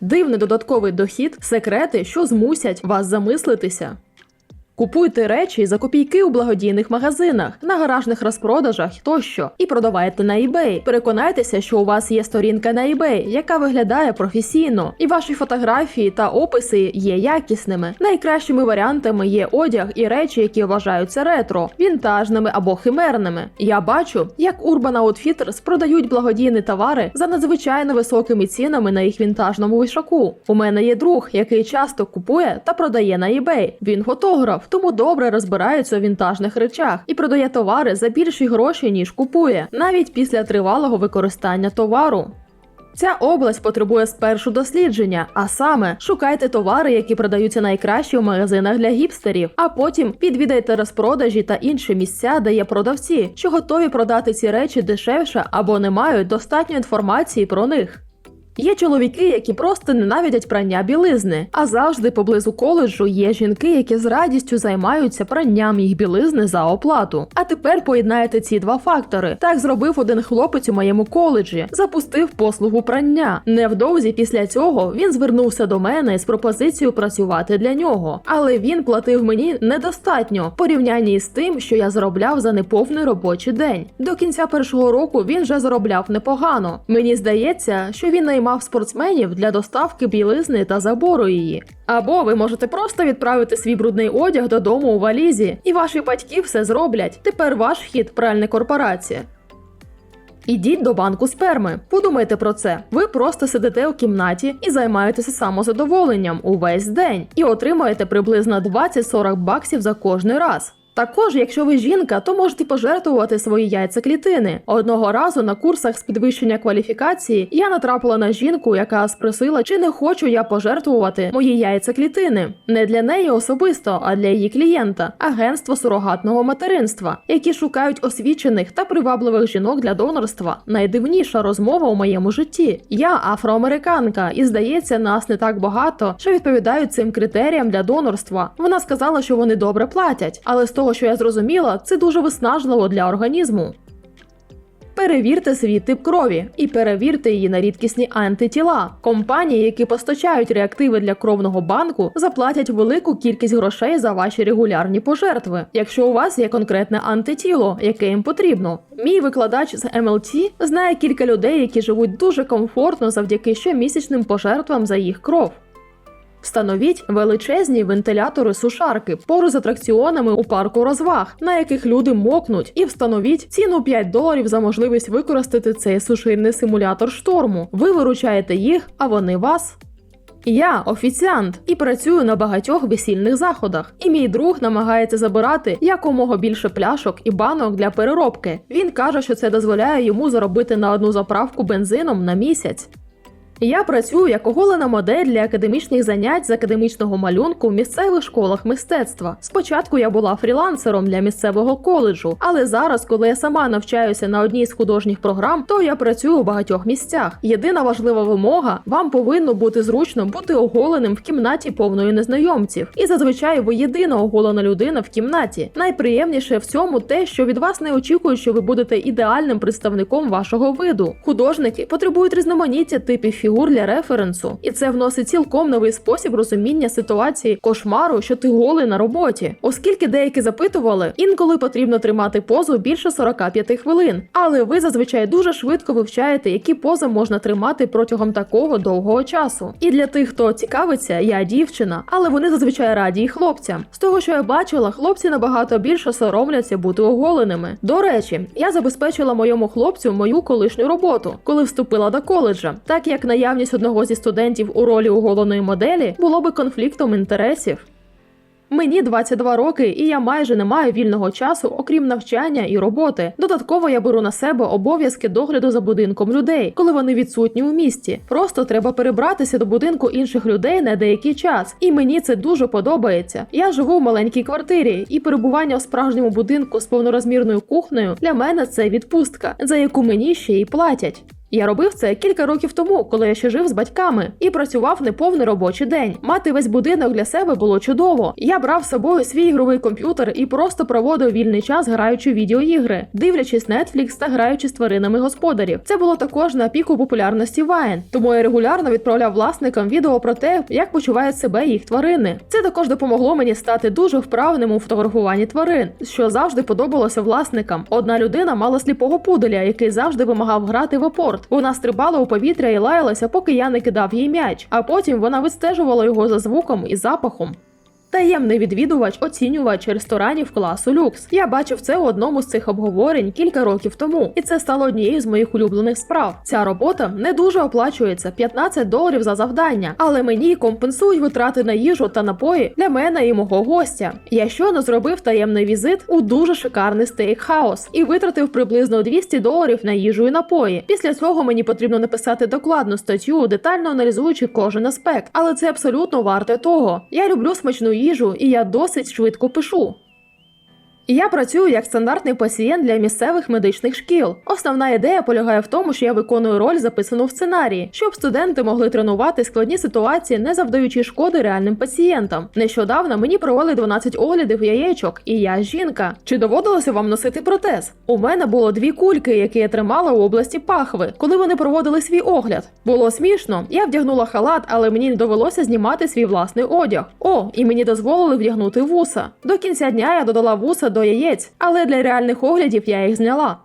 Дивний додатковий дохід, секрети, що змусять вас замислитися. Купуйте речі за копійки у благодійних магазинах, на гаражних розпродажах тощо і продавайте на eBay. Переконайтеся, що у вас є сторінка на eBay, яка виглядає професійно, і ваші фотографії та описи є якісними. Найкращими варіантами є одяг і речі, які вважаються ретро, вінтажними або химерними. Я бачу, як Urban Outfitters продають благодійні товари за надзвичайно високими цінами на їх вінтажному вишаку. У мене є друг, який часто купує та продає на eBay. Він фотограф, тому добре розбирається у вінтажних речах і продає товари за більші гроші, ніж купує, навіть після тривалого використання товару. Ця область потребує спершу дослідження, а саме шукайте товари, які продаються найкраще в магазинах для гіпстерів, а потім підвідайте розпродажі та інші місця, де є продавці, що готові продати ці речі дешевше або не мають достатньо інформації про них. Є чоловіки, які просто ненавидять прання білизни, а завжди поблизу коледжу є жінки, які з радістю займаються пранням їх білизни за оплату. А тепер поєднаєте ці два фактори. Так зробив один хлопець у моєму коледжі, запустив послугу прання. Невдовзі після цього він звернувся до мене з пропозицією працювати для нього, але він платив мені недостатньо в порівнянні з тим, що я заробляв за неповний робочий день. До кінця першого року він вже заробляв непогано. Мені здається, що він наймав спортсменів для доставки білизни та забору її. Або ви можете просто відправити свій брудний одяг додому у валізі, і ваші батьки все зроблять. Тепер ваш хід пральна корпорація. Ідіть до банку сперми. Подумайте про це. Ви просто сидите у кімнаті і займаєтеся самозадоволенням увесь день і отримаєте приблизно 20-40 баксів за кожний раз. Також, якщо ви жінка, то можете пожертвувати свої яйцеклітини. Одного разу на курсах з підвищення кваліфікації я натрапила на жінку, яка спросила, чи не хочу я пожертвувати мої яйцеклітини. Не для неї особисто, а для її клієнта агентство сурогатного материнства, які шукають освічених та привабливих жінок для донорства. Найдивніша розмова у моєму житті. Я афроамериканка, і здається, нас не так багато, що відповідають цим критеріям для донорства. Вона сказала, що вони добре платять, але з того, що я зрозуміла, це дуже виснажливо для організму. Перевірте свій тип крові і перевірте її на рідкісні антитіла. Компанії, які постачають реактиви для кровного банку, заплатять велику кількість грошей за ваші регулярні пожертви, якщо у вас є конкретне антитіло, яке їм потрібно. Мій викладач з МЛТ знає кілька людей, які живуть дуже комфортно завдяки щомісячним пожертвам за їх кров. Встановіть величезні вентилятори сушарки поруч з атракціонами у парку розваг, на яких люди мокнуть, і встановіть ціну 5 доларів за можливість використати цей сушильний симулятор шторму. Ви виручаєте їх, а вони вас. Я офіціант і працюю на багатьох весільних заходах. І мій друг намагається забирати якомога більше пляшок і банок для переробки. Він каже, що це дозволяє йому заробити на одну заправку бензином на місяць. Я працюю як оголена модель для академічних занять з академічного малюнку в місцевих школах мистецтва. Спочатку я була фрілансером для місцевого коледжу, але зараз, коли я сама навчаюся на одній з художніх програм, то я працюю у багатьох місцях. Єдина важлива вимога: вам повинно бути зручно бути оголеним в кімнаті повної незнайомців. І зазвичай ви єдина оголена людина в кімнаті. Найприємніше в цьому те, що від вас не очікують, що ви будете ідеальним представником вашого виду. Художники потребують різноманіття типів фігур для референсу, і це вносить цілком новий спосіб розуміння ситуації кошмару, що ти голий на роботі. Оскільки деякі запитували, інколи потрібно тримати позу більше 45 хвилин, але ви зазвичай дуже швидко вивчаєте, які пози можна тримати протягом такого довгого часу. І для тих, хто цікавиться, я дівчина, але вони зазвичай раді і хлопцям. З того, що я бачила, хлопці набагато більше соромляться бути оголеними. До речі, я забезпечила моєму хлопцю мою колишню роботу, коли вступила до коледжа, так як наявність одного зі студентів у ролі оголеної моделі було би конфліктом інтересів. Мені 22 роки, і я майже не маю вільного часу, окрім навчання і роботи. Додатково я беру на себе обов'язки догляду за будинком людей, коли вони відсутні у місті. Просто треба перебратися до будинку інших людей на деякий час, і мені це дуже подобається. Я живу в маленькій квартирі, і перебування в справжньому будинку з повнорозмірною кухнею для мене це відпустка, за яку мені ще й платять. Я робив це кілька років тому, коли я ще жив з батьками і працював неповний робочий день. Мати весь будинок для себе було чудово. Я брав з собою свій ігровий комп'ютер і просто проводив вільний час, граючи відеоігри, дивлячись Netflix та граючи з тваринами господарів. Це було також на піку популярності Vine, тому я регулярно відправляв власникам відео про те, як почувають себе їх тварини. Це також допомогло мені стати дуже вправним у фотографуванні тварин, що завжди подобалося власникам. Одна людина мала сліпого пуделя, який завжди вимагав грати в апорт. Вона стрибала у повітря і лаялася, поки я не кидав їй м'яч, а потім вона відстежувала його за звуком і запахом. Таємний відвідувач, оцінювач ресторанів класу люкс. Я бачив це у одному з цих обговорень кілька років тому, і це стало однією з моїх улюблених справ. Ця робота не дуже оплачується 15 доларів за завдання, але мені компенсують витрати на їжу та напої для мене і мого гостя. Я щойно зробив таємний візит у дуже шикарний стейкхаус і витратив приблизно 200 доларів на їжу і напої. Після цього мені потрібно написати докладну статтю, детально аналізуючи кожен аспект, але це абсолютно варте того. Я люблю смачну їжу, і я досить швидко пишу. Я працюю як стандартний пацієнт для місцевих медичних шкіл. Основна ідея полягає в тому, що я виконую роль, записану в сценарії, щоб студенти могли тренувати складні ситуації, не завдаючи шкоди реальним пацієнтам. Нещодавно мені провели 12 оглядів яєчок, і я жінка. Чи доводилося вам носити протез? У мене було дві кульки, які я тримала у області пахви, коли вони проводили свій огляд. Було смішно. Я вдягнула халат, але мені не довелося знімати свій власний одяг. О, і мені дозволили вдягнути вуса. До кінця дня я додала вуса до яєць, але для реальних оглядів я їх зняла.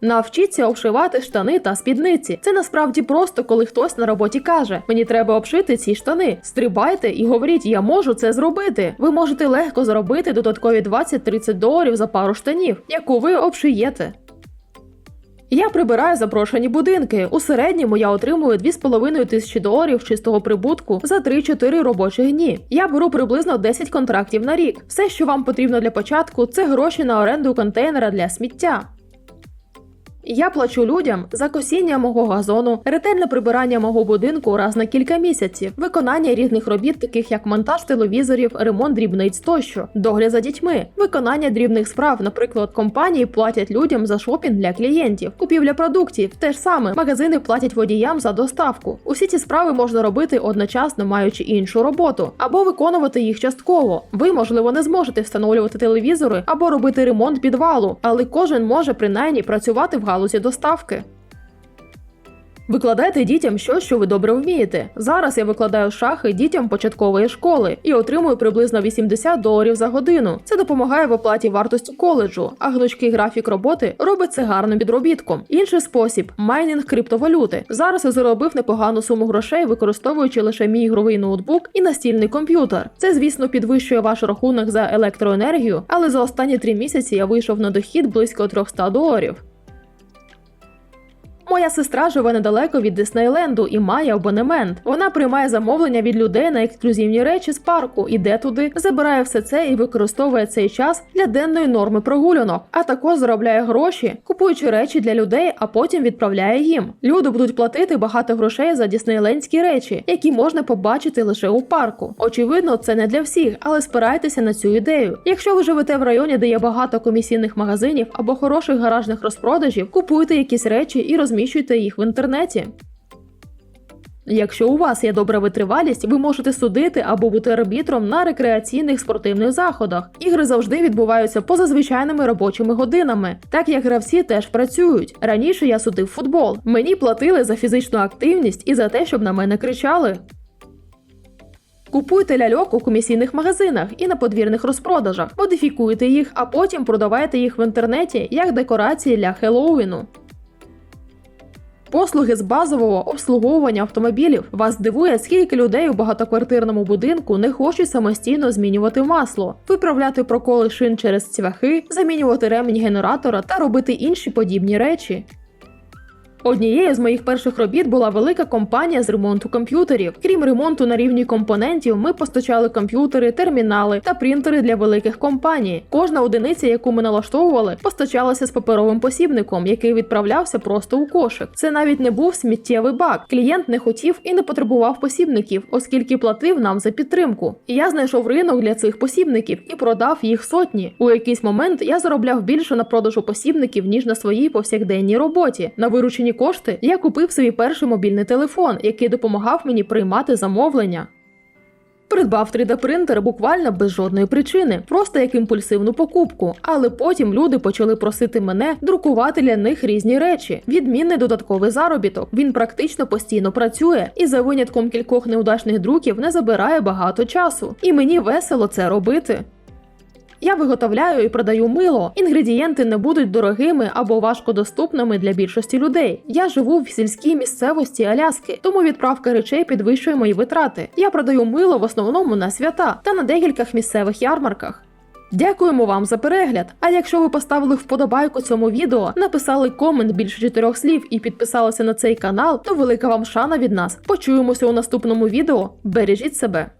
Навчіться обшивати штани та спідниці. Це насправді просто, коли хтось на роботі каже: Мені треба обшити ці штани. Стрибайте і говоріть, я можу це зробити. Ви можете легко заробити додаткові 20-30 доларів за пару штанів, яку ви обшиєте. Я прибираю запрошені будинки. У середньому я отримую 2,5 тисячі доларів чистого прибутку за 3-4 робочі дні. Я беру приблизно 10 контрактів на рік. Все, що вам потрібно для початку, це гроші на оренду контейнера для сміття. Я плачу людям за косіння мого газону, ретельне прибирання мого будинку раз на кілька місяців, виконання різних робіт, таких як монтаж телевізорів, ремонт дрібниць тощо, догляд за дітьми, виконання дрібних справ. Наприклад, компанії платять людям за шопінг для клієнтів, купівля продуктів, те ж саме магазини платять водіям за доставку. Усі ці справи можна робити одночасно, маючи іншу роботу, або виконувати їх частково. Ви, можливо, не зможете встановлювати телевізори або робити ремонт підвалу, але кожен може принаймні працювати в галузі доставки. Викладайте дітям щось, що ви добре вмієте. Зараз я викладаю шахи дітям початкової школи і отримую приблизно 80 доларів за годину. Це допомагає в оплаті вартості коледжу, а гнучкий графік роботи робить це гарним підробітком. Інший спосіб майнінг криптовалюти. Зараз я заробив непогану суму грошей, використовуючи лише мій ігровий ноутбук і настільний комп'ютер. Це, звісно, підвищує ваш рахунок за електроенергію, але за останні три місяці я вийшов на дохід близько 300 доларів. Моя сестра живе недалеко від Диснейленду і має абонемент. Вона приймає замовлення від людей на ексклюзивні речі з парку, іде туди, забирає все це і використовує цей час для денної норми прогулянок, а також заробляє гроші, купуючи речі для людей, а потім відправляє їм. Люди будуть платити багато грошей за діснейлендські речі, які можна побачити лише у парку. Очевидно, це не для всіх, але спирайтеся на цю ідею. Якщо ви живете в районі, де є багато комісійних магазинів або хороших гаражних розпродажів, купуйте якісь речі і розміщуйте їх в інтернеті. Якщо у вас є добра витривалість, ви можете судити або бути арбітром на рекреаційних спортивних заходах. Ігри завжди відбуваються поза звичайними робочими годинами, так як гравці теж працюють. Раніше я судив футбол. Мені платили за фізичну активність і за те, щоб на мене кричали. Купуйте ляльок у комісійних магазинах і на подвірних розпродажах, модифікуйте їх, а потім продавайте їх в інтернеті як декорації для Хеллоуіну. Послуги з базового обслуговування автомобілів вас дивує, скільки людей у багатоквартирному будинку не хочуть самостійно змінювати масло, виправляти проколи шин через цвяхи, замінювати ремінь генератора та робити інші подібні речі. Однією з моїх перших робіт була велика компанія з ремонту комп'ютерів. Крім ремонту на рівні компонентів, ми постачали комп'ютери, термінали та принтери для великих компаній. Кожна одиниця, яку ми налаштовували, постачалася з паперовим посібником, який відправлявся просто у кошик. Це навіть не був сміттєвий бак. Клієнт не хотів і не потребував посібників, оскільки платив нам за підтримку. Я знайшов ринок для цих посібників і продав їх сотні. У якийсь момент я заробляв більше на продажу посібників ніж на своїй повсякденній роботі. На виручені зароблені кошти я купив собі перший мобільний телефон, який допомагав мені приймати замовлення. Придбав 3D-принтер буквально без жодної причини, просто як імпульсивну покупку. Але потім люди почали просити мене друкувати для них різні речі. Відмінний додатковий заробіток. Він практично постійно працює і за винятком кількох неудачних друків не забирає багато часу. І мені весело це робити. Я виготовляю і продаю мило. Інгредієнти не будуть дорогими або важкодоступними для більшості людей. Я живу в сільській місцевості Аляски, тому відправка речей підвищує мої витрати. Я продаю мило в основному на свята та на декількох місцевих ярмарках. Дякуємо вам за перегляд. А якщо ви поставили вподобайку цьому відео, написали комент більше чотирьох слів і підписалися на цей канал, то велика вам шана від нас. Почуємося у наступному відео. Бережіть себе.